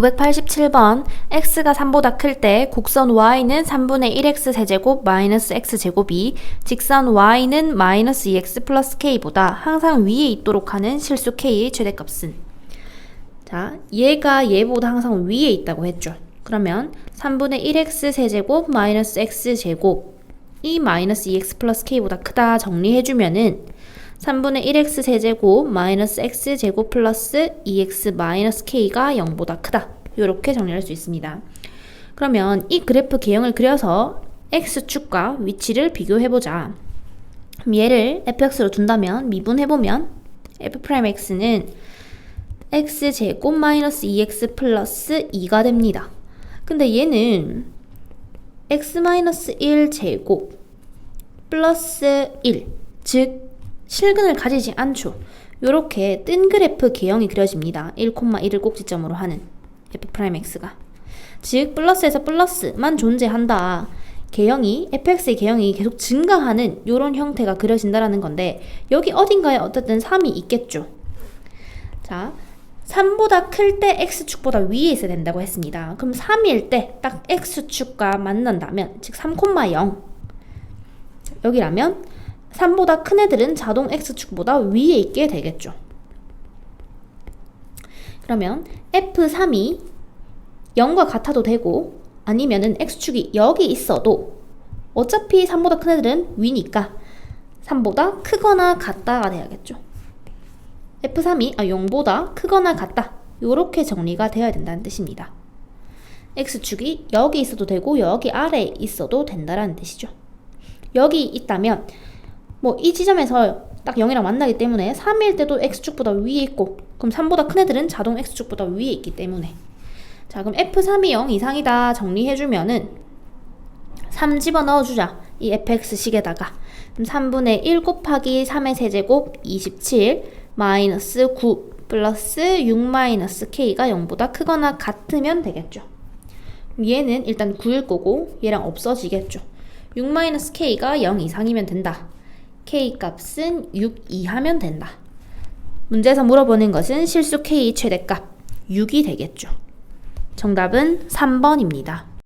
987번 x가 3보다 클 때 곡선 y는 3분의 1x 세제곱 마이너스 x제곱이 직선 y는 마이너스 2x 플러스 k보다 항상 위에 있도록 하는 실수 k의 최대값은 자, 얘가 얘보다 항상 위에 있다고 했죠. 그러면 3분의 1x 세제곱 마이너스 x제곱 이 마이너스 2x 플러스 k보다 크다 정리해주면은 3분의 1x 세제곱 마이너스 x제곱 플러스 2x 마이너스 k가 0보다 크다. 이렇게 정리할 수 있습니다. 그러면 이 그래프 개형을 그려서 x축과 위치를 비교해보자. 얘를 fx로 둔다면 미분해보면 f'x는 x제곱 마이너스 2x 플러스 2가 됩니다. 근데 얘는 x 마이너스 1 제곱 플러스 1, 즉 실근을 가지지 않죠. 요렇게 뜬 그래프 개형이 그려집니다. 1,1을 꼭지점으로 하는 f'x가. 즉 플러스에서 플러스만 존재한다. 개형이 fx의 개형이 계속 증가하는 요런 형태가 그려진다라는 건데 여기 어딘가에 어쨌든 3이 있겠죠. 자, 3보다 클 때 x축보다 위에 있어야 된다고 했습니다. 그럼 3일 때 딱 x축과 만난다면 즉 3,0 여기라면 3보다 큰 애들은 자동 x축보다 위에 있게 되겠죠. 그러면 f3이 0과 같아도 되고 아니면은 x축이 여기 있어도 어차피 3보다 큰 애들은 위니까 3보다 크거나 같다가 돼야겠죠. f3이 아 0보다 크거나 같다. 이렇게 정리가 되어야 된다는 뜻입니다. x축이 여기 있어도 되고 여기 아래에 있어도 된다라는 뜻이죠. 여기 있다면 뭐 이 지점에서 딱 0이랑 만나기 때문에 3일 때도 x축보다 위에 있고 그럼 3보다 큰 애들은 자동 x축보다 위에 있기 때문에. 자 그럼 f3이 0 이상이다 정리해주면은 3 집어넣어주자 이 fx식에다가. 그럼 3분의 1 곱하기 3의 세제곱 27 마이너스 9 플러스 6 마이너스 k가 0보다 크거나 같으면 되겠죠. 얘는 일단 9일 거고 얘랑 없어지겠죠. 6 마이너스 k가 0 이상이면 된다 k 값은 6 이하면 된다. 문제에서 물어보는 것은 실수 k 최대값 6이 되겠죠. 정답은 3번입니다.